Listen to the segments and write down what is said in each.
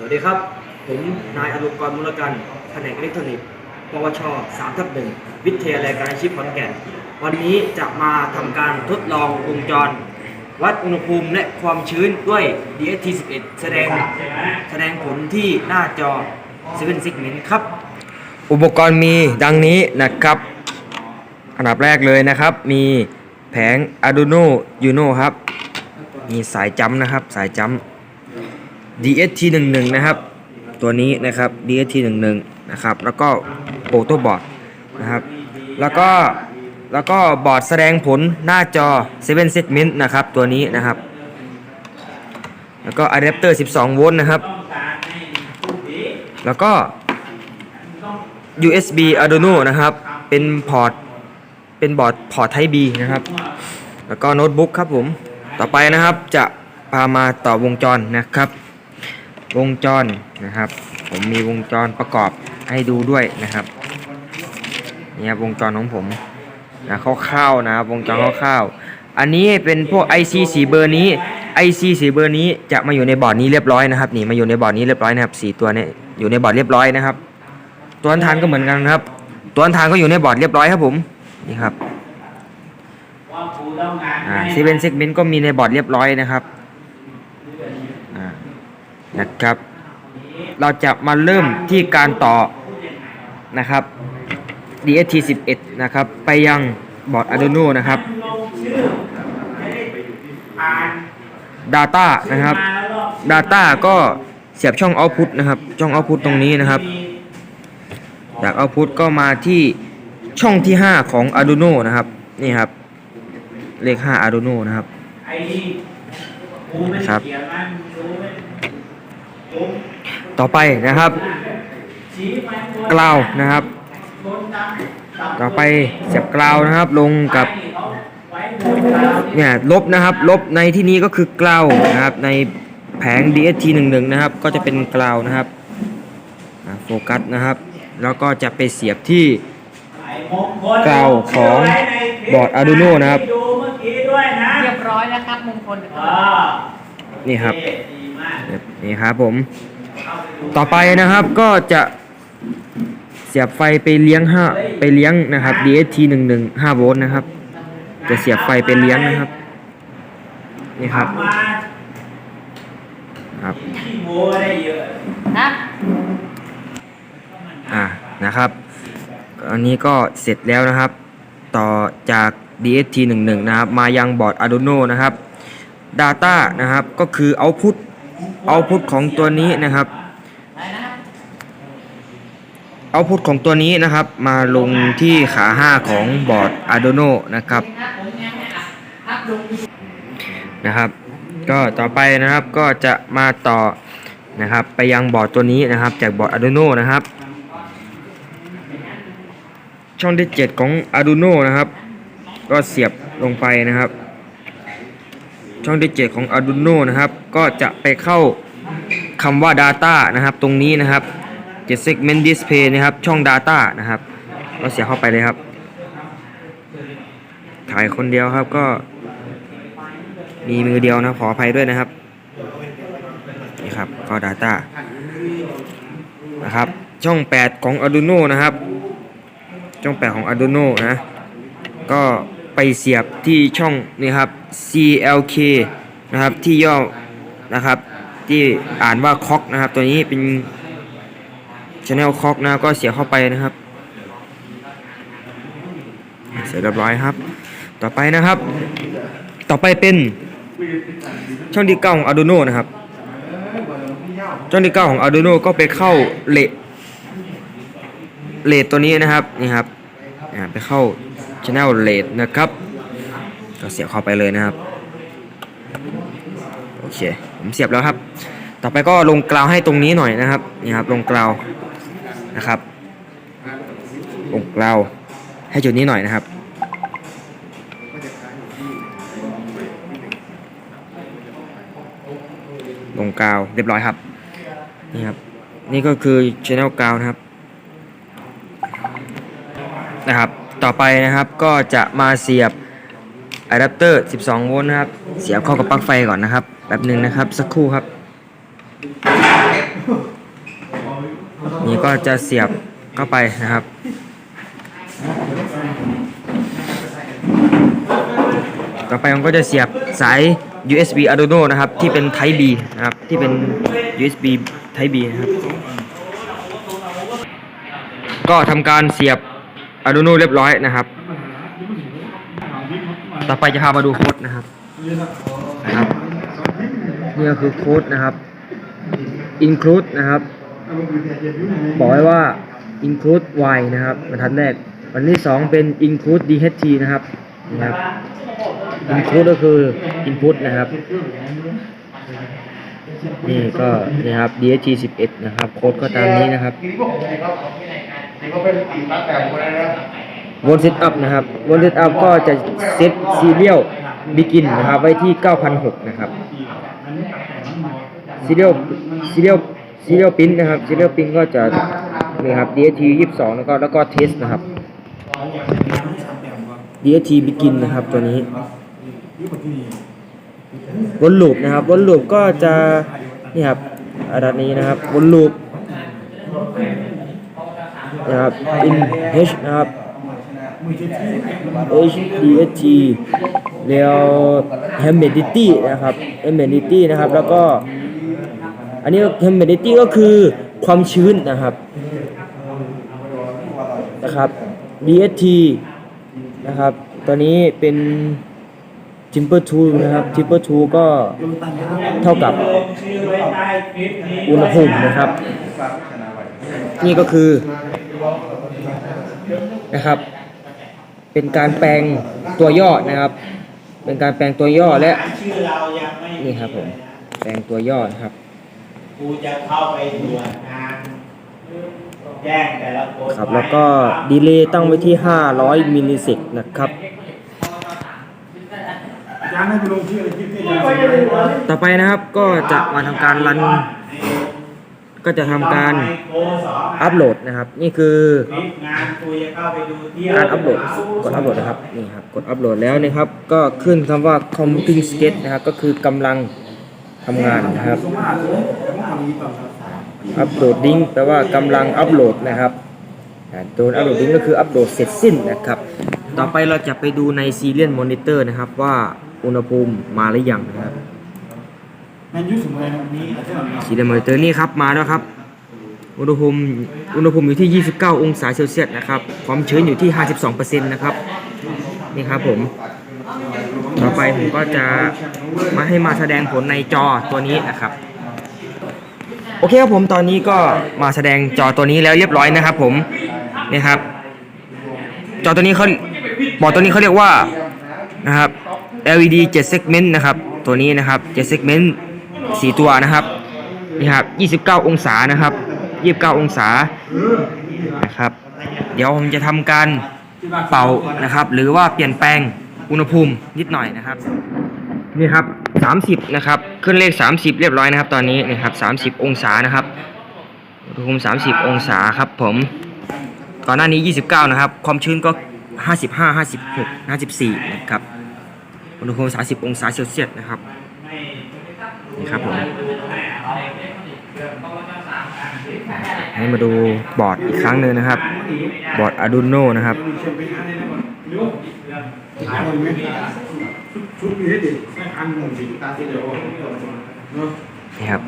สวัสดีครับ ผมนายอรุกรมูลกันแผนกอิเล็กทรอนิกส์ปวช3ทับหนึ่งวิทยาลัยการอาชีพขอนแก่น วันนี้จะมาทำการทดลองวงจร วัดอุณหภูมิและความชื้นด้วย DST11 แสดงแสดงผลที่หน้าจอ7 Segment ครับ อุปกรณ์มีดังนี้นะครับ อันดับแรกเลยนะครับ มีแผง Arduino Uno ครับ มีสายจัมนะครับ สายจัมป์ DST11 นะครับ ตัวนี้นะครับ DST11 นะครับ แล้วก็โปรโตบอร์ดนะครับ แล้วก็แล้วก็บอร์ดแสดงผลหน้าจอ 7 segment นะครับ ตัวนี้นะครับ แล้วก็อะแดปเตอร์ 12 โวลต์นะครับ แล้วก็ USB Arduino นะครับ เป็นพอร์ต เป็นบอร์ดพอร์ต Type B นะครับ แล้วก็โน้ตบุ๊กครับผม ต่อไปนะครับจะพามาต่อวงจรนะครับ วงจรนะครับ ผมมีวงจรประกอบให้ดูด้วยนะครับนี่ครับวงจรของผมนะคร่าวๆนะครับวงจรคร่าวๆอันนี้เป็นพวก IC สีเบอร์นี้ IC สีเบอร์นี้จะมาอยู่ในบอร์ดนี้เรียบร้อยนะครับนี่มาอยู่ในบอร์ดนี้เรียบร้อยนะครับสี่ตัวเนี้อยู่ในบอร์ดเรียบร้อยนะครับ ตัวอันทานก็เหมือนกันครับ ตัวอันทานก็อยู่ในบอร์ดเรียบร้อยครับผมนี่ครับอ่าซีเวนเซกเมนต์ก็มีในบอร์ดเรียบร้อยนะครับ นะครับ เราจะมาเริ่มที่การต่อนะครับ DST 11นะครับ ไปยังบอร์ด Arduino นะครับ Data นะครับ Data ก็เสียบช่อง Output นะครับ ช่อง Output ตรงนี้นะครับ จาก Output ก็มาที่ช่องที่ 5 ของ Arduino นะครับ นี่ครับ เลข 5 Arduino นะครับครับ ต่อไปนะครับกราวนะครับ ต่อไปเสียบกราวนะครับ ลงกับเนี่ยลบนะครับ ลบในที่นี้ก็คือกราวนะครับ ในแผง DST 11นะครับ ก็จะเป็นกราวนะครับอ่าโฟกัสนะครับ แล้วก็จะไปเสียบที่กล่าวของบอร์ด Arduino นะครับดูเมื่อกี้ด้วยนะเรียบร้อยแล้วครับมงคลเออนี่ครับดีมาก นี่ครับผม ต่อไปนะครับก็จะเสียบไฟไปเลี้ยงห้าไปเลี้ยงนะครับ DST 1 1 5โวลต์นะครับ จะเสียบไฟไปเลี้ยงนะครับ นี่ครับ ครับอะนะอ่านะครับอันนี้ก็เสร็จแล้วนะครับ ต่อจาก DST 1 1นะครับ มายังบอร์ด Arduino นะครับ Data นะครับ ก็คือ Output Output ของตัวนี้นะครับเอาพุทของตัวนี้นะครับ มาลงที่ขา 5 ของบอร์ด Arduino นะครับนะครับ ก็ต่อไปนะครับก็จะมาต่อนะครับ ไปยังบอร์ดตัวนี้นะครับ จากบอร์ด Arduino นะครับ ช่องที่ 7 ของ Arduino นะครับ ก็เสียบลงไปนะครับ ช่องที่7ของ Arduino นะครับ ก็จะไปเข้าคำว่า Data นะครับ ตรงนี้นะครับ7 segment display นะครับ ช่อง Data นะครับ ก็เสียเข้าไปเลยครับ ถ่ายคนเดียวครับก็ มีมือเดียวนะ ขออภัยด้วยนะครับ นี่ครับ ก็ Data นะครับ ช่อง 8 ของ Arduino นะครับ ช่อง 8 ของ Arduino นะ ก็ ไปเสียบที่ช่องนี่ครับ CLK นะครับที่ย่อนะครับ ที่อ่านว่าคอกนะครับ ตัวนี้เป็น Channel คอกนะก็เสียบเข้าไปนะครับ เสร็จเรียบร้อยครับ ต่อไปนะครับ ต่อไปเป็นช่องที่เก้าของ Arduino นะครับช่องที่เก้าของ Arduino ก็ไปเข้าเลทเลทตัวนี้นะครับนี่ครับไปเข้า Channel เลทนะครับ ก็เสียบเข้าไปเลยนะครับ โอเค ผมเสียบแล้วครับ ต่อไปก็ลงกราวให้ตรงนี้หน่อยนะครับ นี่ครับลงกราวนะครับ ลงกราวให้จุดนี้หน่อยนะครับลงกาวเรียบร้อยครับนี่ครับ นี่ก็คือ channel กาวนะครับ นะครับต่อไปนะครับก็จะมาเสียบอะแดปเตอร์ 12 โวลต์นะครับเสียบเข้ากับปลั๊กไฟก่อนนะครับแป๊บหนึ่งนะครับสักครู่ครับ นี่ก็จะเสียบเข้าไปนะครับ ต่อไปมันก็จะเสียบสาย USB Arduino นะครับที่เป็น Type B นะครับที่เป็น USB Type B นะครับก็ทำการเสียบ Arduino เรียบร้อยนะครับ ต่อไปจะพามาดูโค้ดนะครับนะครับนี่ก็คือโค้ดนะครับ include นะครับ บอกไว้ว่า include y นะครับบรรทัดแรกบรรทัดที่สองเป็น include dht นะครับนะครับ include ก็คือ input นะครับนี่ก็นี่ครับ dht 11 นะครับ โค้ดก็ตามนี้นะครับ วนเซตอัพนะครับวนเซตอัพก็จะเซตซีเรียลบิกินนะครับไว้ที่ 9,006นะครับซีเรียลซีเรียลซีเรียลพิ้นนะครับซีเรียลพิ้นก็จะนี่ครับ DHT 22 แล้วก็แล้วก็เทสนะครับ DHT begin นะครับตัวนี้วนลูปนะครับวนลูปก็จะนี่ครับอันนี้นะครับวนลูป นะครับ in H นะครับ HDHT แล้ว humidity นะครับ humidity นะครับแล้วก็ อันนี้ humidity ก็คือความชื้นนะครับนะครับ DHT นะครับตัวนี้เป็น Timber 2นะครับ Timber 2ก็เท่ากับอุณหภูมินะครับ นี่ก็คือ นะครับ เป็นการแปลงตัวย่อนะครับ เป็นการแปลงตัวย่อและชื่อเรายังไม่นี่ครับผมแปลงตัวย่อนะครับกูจะเข้าไปตรวจงานแจ้งแต่ละคนครับแล้วก็ดีเลย์ตั้งไว้ที่ 500มิลลิเซกนะครับต่อไปนะครับก็จะมาทำการรัน ก็จะทำการอัปโหลดนะครับ นี่คือคลิปงานกูจะเข้าไปดูที่การอัปโหลดกดอัปโหลดนะครับนี่ครับกดอัปโหลดแล้วนะครับ ก็ขึ้นคำว่า computing sketch นะครับ ก็คือกำลังทำงานนะครับอัปโหลดดิ้งแปลว่ากำลังอัปโหลดนะครับอ่าตัวอัปโหลดดิ้งก็คืออัปโหลดเสร็จสิ้นนะครับ ต่อไปเราจะไปดูใน Serial Monitor นะครับ ว่าอุณหภูมิมาหรือยังนะครับ Serial Monitor นี่ครับมาแล้วครับ อุณหภูมิอุณหภูมิอยู่ที่ 29 องศาเซลเซียสนะครับ ความชื้นอยู่ที่ 52%นะครับ นี่ครับผม ต่อไปผมก็จะมาให้มาแสดงผลในจอตัวนี้นะครับ โอเคครับผมตอนนี้ก็มาแสดงจอตัวนี้แล้วเรียบร้อยนะครับ ผมนี่ครับ จอตัวนี้เขาบอร์ดตัวนี้เขาเรียกว่านะครับ LED 7 segment นะครับ ตัวนี้นะครับ 7 segment 4ตัวนะครับนี่ครับ 29 องศานะครับ 29 องศานะครับ เดี๋ยวผมจะทำการเป่านะครับ หรือว่าเปลี่ยนแปลงอุณหภูมินิดหน่อยนะครับนี่ครับ 30 นะครับ ขึ้นเลข 30 เรียบร้อยนะครับ ตอนนี้นี่ครับ 30 องศานะครับอุณหภูมิ 30 องศาครับผมก่อนหน้านี้ 29 นะครับ ความชื้นก็ 55 56 54 นะครับอุณหภูมิ 30 องศาเซลเซียสนะครับ ครับผมให้มาดูบอร์ดอีกครั้งหนึ่งนะครับ บอร์ด Arduino นะครับนี่ครับ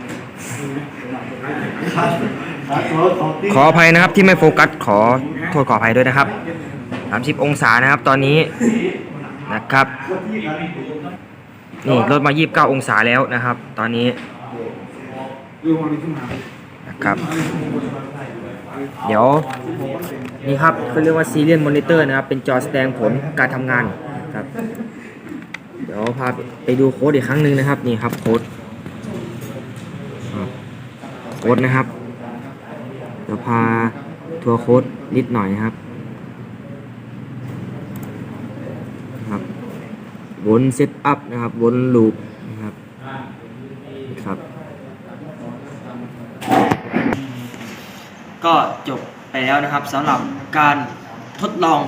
ขออภัยนะครับที่ไม่โฟกัสขอโทษขออภัยด้วยนะครับ 30 องศานะครับตอนนี้นะครับ นี่ลดมา 29 องศาแล้วนะครับ ตอนนี้นะครับ เดี๋ยวนี่ครับคือเรียกว่า Serial Monitor นะครับ เป็นจอแสดงผลการทำงานครับ เดี๋ยวพาไปดูโค้ดอีกครั้งหนึ่งนะครับ นี่ครับโค้ดโค้ดนะครับเดี๋ยวพาทัวร์โค้ดนิดหน่อยนะครับ วนเซตอัพนะครับวนลูปนะครับครับ ก็จบไปแล้วนะครับสำหรับการทดลอง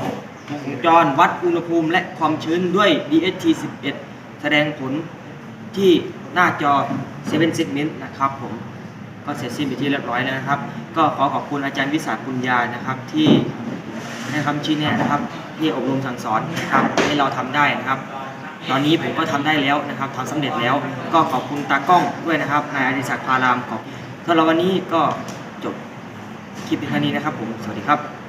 วงจรวัดอุณหภูมิและความชื้นด้วย DHT 11 แสดงผลที่หน้าจอ7 segment นะครับผมก็เสร็จสิ้นไปที่เรียบร้อยแล้วนะครับ ก็ขอขอบคุณอาจารย์วิสาคุณยานะครับที่ให้คำชี้แนะนะครับ ที่อบรมสั่งสอนนะครับให้เราทำได้นะครับ ตอนนี้ผมก็ทำได้แล้วนะครับทำสำเร็จแล้ว ก็ขอบคุณตากล้องด้วยนะครับนายอดิศักดิ์พารามขอบสำหรับวันนี้ก็จบคลิปเพียงเท่านี้นะครับผมสวัสดีครับ